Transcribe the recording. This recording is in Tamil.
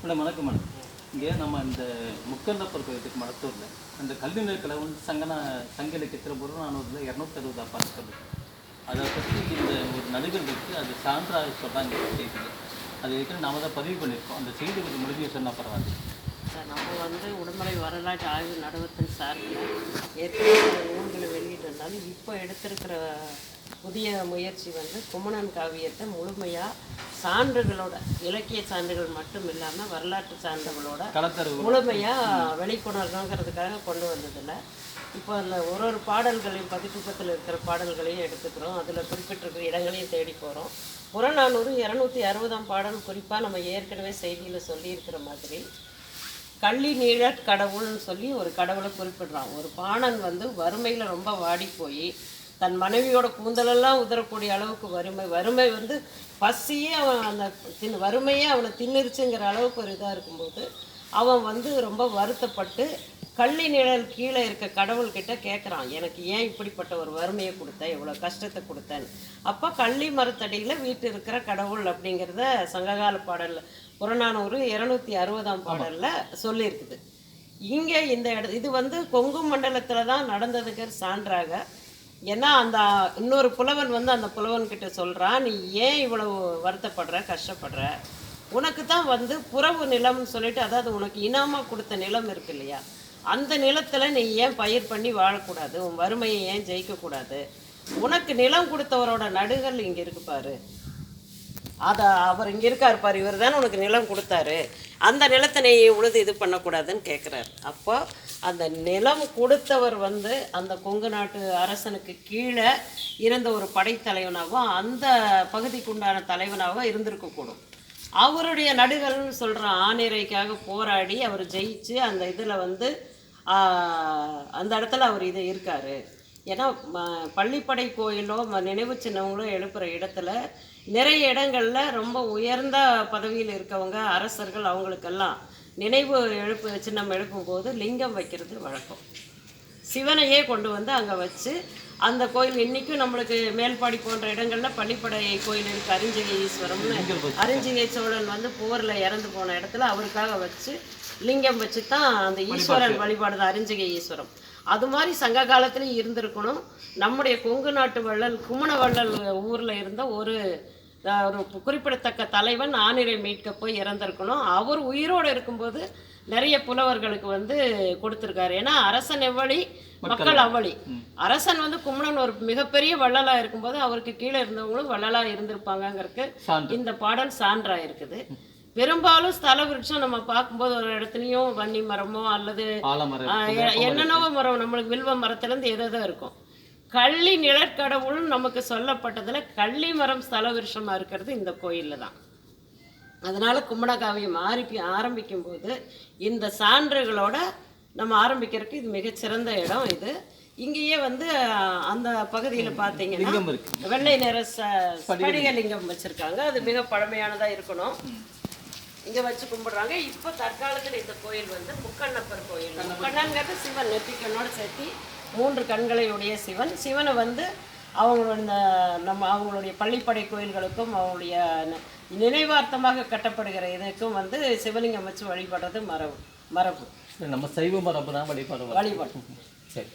மேடம் வணக்கம் மேடம் இங்கே நம்ம இந்த முக்கந்தப்பர் கோயிலுக்கு மடத்தூரில் அந்த கல்வி நிலைக்களை வந்து சங்கன சங்க இலக்கியத்தில் புறநானூரில் இரநூத்தி அறுபது அப்பாக்கள் அதை பற்றி இந்த ஒரு நடிகர் வச்சு அது சான்றாக சொல்கிறாங்க செய்தியில். அது ஏற்கனவே நாம தான் பதிவு பண்ணியிருக்கோம். அந்த செய்தி கொஞ்சம் முடிஞ்சு சொன்னால் பரவாயில்ல. சார் நம்ம வந்து உடுமலை வரலாற்று ஆய்வு நடவடிக்கை சார்பில் ஏற்கனவே நூல்களை வெளியிட்டு இருந்தாலும் இப்போ எடுத்திருக்கிற புதிய முயற்சி வந்து குமணன் காவியத்தை முழுமையாக சான்றுகளோட இலக்கிய சான்றுகள் மட்டும் இல்லாமல் வரலாற்று சான்றுகளோட முழுமையாக வெளிக்கொணரணுங்கிறதுக்காக கொண்டு வந்ததில்ல. இப்போ அந்த ஒரு ஒரு பாடல்களையும் பதிப்புப்பத்தில் இருக்கிற பாடல்களையும் எடுத்துக்கிறோம். அதில் குறிப்பிட்டிருக்கிற இடங்களையும் தேடி போகிறோம் புறநானூறு இரநூத்தி அறுபதாம் பாடல் குறிப்பாக நம்ம ஏற்கனவே செய்தியில் சொல்லியிருக்கிற மாதிரி கள்ளி நீழற் கடவுள்னு சொல்லி ஒரு கடவுளை குறிப்பிடுறான். ஒரு பாணன் வந்து வறுமையில் ரொம்ப வாடி போய் தன் மனைவியோட கூந்தலெல்லாம் உதறக்கூடிய அளவுக்கு வறுமை. வறுமை வந்து பசியே அவன் அந்த தின் வறுமையே அவனை தின்னுருச்சுங்கிற அளவுக்கு ஒரு இதாக இருக்கும்போது அவன் வந்து ரொம்ப வருத்தப்பட்டு கள்ளி நிழல் கீழே இருக்க கடவுள்கிட்ட கேட்குறான் எனக்கு ஏன் இப்படிப்பட்ட ஒரு வறுமையை கொடுத்த? இவ்வளோ கஷ்டத்தை கொடுத்தேன்னு அப்போ கள்ளி மரத்தடியில் வீட்டு இருக்கிற கடவுள் அப்படிங்கிறத சங்ககால பாடலில் புறநானூறு இரநூத்தி அறுபதாம் பாடலில் சொல்லியிருக்குது. இங்கே இந்த இட இது வந்து கொங்கு மண்டலத்தில் தான் நடந்ததுக்கு சான்றாக ஏன்னா அந்த இன்னொரு புலவன் வந்து அந்த புலவன்கிட்ட சொல்கிறான் நீ ஏன் இவ்வளவு வருத்தப்படுற கஷ்டப்படுற? உனக்கு தான் வந்து புறவு நிலம்னு சொல்லிட்டு அதாவது உனக்கு இனமாக கொடுத்த நிலம் இருக்கு இல்லையா? அந்த நிலத்தில் நீ ஏன் பயிர் பண்ணி வாழக்கூடாது? உன் வறுமையை ஏன் ஜெயிக்கக்கூடாது? உனக்கு நிலம் கொடுத்தவரோட நடுகள் இங்கே இருக்கு பாரு. அதை அவர் இங்கே இருக்கார் பாரு இவர் தானே உனக்கு நிலம் கொடுத்தாரு. அந்த நிலத்தை நீ உழுது இது பண்ணக்கூடாதுன்னு கேட்குறாரு அப்போது அந்த நிலம் கொடுத்தவர் வந்து அந்த கொங்கு நாட்டு அரசனுக்கு கீழே இருந்த ஒரு படைத்தலைவனாகவும் அந்த பகுதிக்கு உண்டான தலைவனாகவும் இருந்திருக்கக்கூடும் அவருடைய நடுகள்னு சொல்கிற ஆணிரைக்காக போராடி அவர் ஜெயிச்சு அந்த இதில் வந்து அந்த இடத்துல அவர் இது இருக்கார். ஏன்னா ம- பள்ளிப்படை கோயிலோ ம- நினைவு சின்னங்களோ எழுப்புகிற இடத்துல நிறைய இடங்களில் ரொம்ப உயர்ந்த பதவியில் இருக்கவங்க அரசர்கள் அவங்களுக்கெல்லாம். நினைவு எழுப்பு சின்னம் எழுப்பும்போது லிங்கம் வைக்கிறது வழக்கம். சிவனையே கொண்டு வந்து அங்கே வச்சு அந்த கோயில் இன்னைக்கும் நம்மளுக்கு மேல்பாடி போன்ற இடங்கள்ல பள்ளிப்படை கோயில் இருக்கு அரிஞ்சகை ஈஸ்வரம்னு அரிஞ்சகை சோழன் வந்து போர்ல இறந்து போன இடத்துல அவருக்காக வச்சு லிங்கம் வச்சு தான் அந்த ஈஸ்வரன் வழிபாடு தான் அரிஞ்சகை ஈஸ்வரம் அது மாதிரி சங்க காலத்துலயும் இருந்திருக்கணும். நம்முடைய கொங்கு நாட்டு வள்ளல் குமண வள்ளல் ஊர்ல இருந்த ஒரு ஒரு குறிப்பிடத்தக்க தலைவன் ஆணிரை மீட்க போய் இறந்திருக்கணும். அவர் உயிரோடு இருக்கும்போது நிறைய புலவர்களுக்கு வந்து கொடுத்துருக்காரு. ஏன்னா அரசன் எவ்வளி மக்கள் அவ்வளி அரசன் வந்து குமணன் ஒரு மிகப்பெரிய வள்ளலா இருக்கும்போது அவருக்கு கீழே இருந்தவங்களும் வள்ளலா இருந்திருப்பாங்கங்கிறதுக்கு இந்த பாடல் சான்றா இருக்குது. பெரும்பாலும் ஸ்தல விருட்சம் நம்ம பார்க்கும்போது ஒரு இடத்துலையும் வன்னி மரமோ அல்லது என்னென்னவோ மரம் நம்மளுக்கு வில்வ மரத்துலேருந்து எதோ எதோ இருக்கும். கள்ளி நிழற்கடவுள் நமக்கு சொல்லப்பட்டதுல கள்ளி மரம் ஸ்தல விருஷமா இருக்கிறது இந்த கோயில்ல தான். அதனால கும்படகாவியம் ஆரம்பி ஆரம்பிக்கும் போது இந்த சான்றுகளோட நம்ம ஆரம்பிக்கிறதுக்கு இது மிகச்சிறந்த இடம் இது. இங்கேயே வந்து அந்த பகுதியில் பார்த்தீங்கன்னா வெள்ளை நிற ஸ்படிகலிங்கம் வச்சிருக்காங்க. அது மிக பழமையானதா இருக்கணும். இங்க வச்சு கும்பிடுறாங்க. இப்போ தற்காலத்துல இந்த கோயில் வந்து முக்கண்ணப்பர் கோயில். முக்கண்ணங்கிறது சிவன் நெற்றிக்கண்ணோட சேர்த்து மூன்று கண்களை உடைய சிவன். சிவனை வந்து அவங்களோட இந்த நம்ம அவங்களுடைய பள்ளிப்படை கோயில்களுக்கும் அவங்களுடைய நினைவார்த்தமாக கட்டப்படுகிற இதுக்கும் வந்து சிவலிங்கம் வச்சு வழிபடுறது மரபு மரபு. நம்ம சைவ மரபு தான் வழிபாடு. வழிபாடு. சரி.